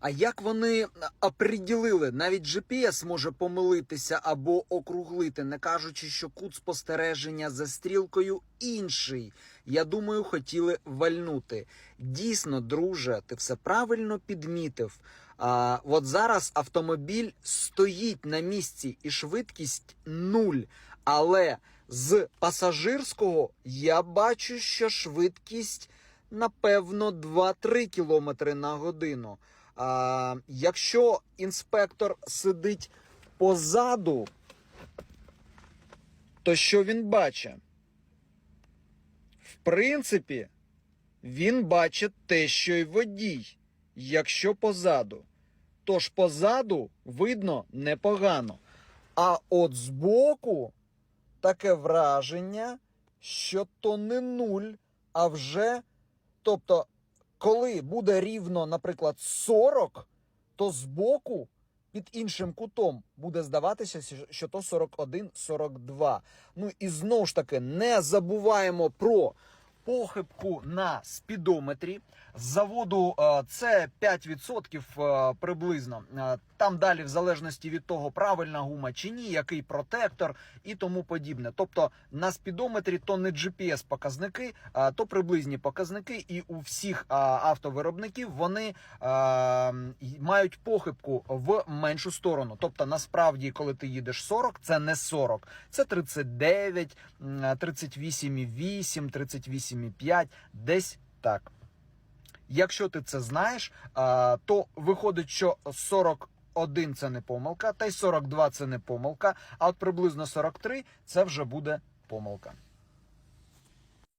А як вони оприділили? Навіть GPS може помилитися або округлити, не кажучи, що кут спостереження за стрілкою інший. Я думаю, хотіли вальнути. Дійсно, друже, ти все правильно підмітив. А, от зараз автомобіль стоїть на місці і швидкість нуль. Але з пасажирського я бачу, що швидкість напевно 2-3 км на годину. А, якщо інспектор сидить позаду, то що він бачить? В принципі, він бачить те, що й водій, якщо позаду. Тож позаду видно непогано. А от збоку таке враження, що то не нуль, а вже. Тобто, коли буде рівно, наприклад, 40, то збоку під іншим кутом буде здаватися, що то 41-42. Ну і знову ж таки, не забуваємо про похибку на спідометрі. З заводу е, це 5% е, приблизно. Е, Там далі, в залежності від того, правильна гума чи ні, який протектор і тому подібне. Тобто на спідометрі то не GPS показники, а то приблизні показники, і у всіх автовиробників вони мають похибку в меншу сторону. Тобто, насправді, коли ти їдеш 40, це не 40, це 39, м, 38,8, 38,5, десь так. Якщо ти це знаєш, то виходить, що 41 це не помилка, та й 42 це не помилка, а от приблизно 43 це вже буде помилка.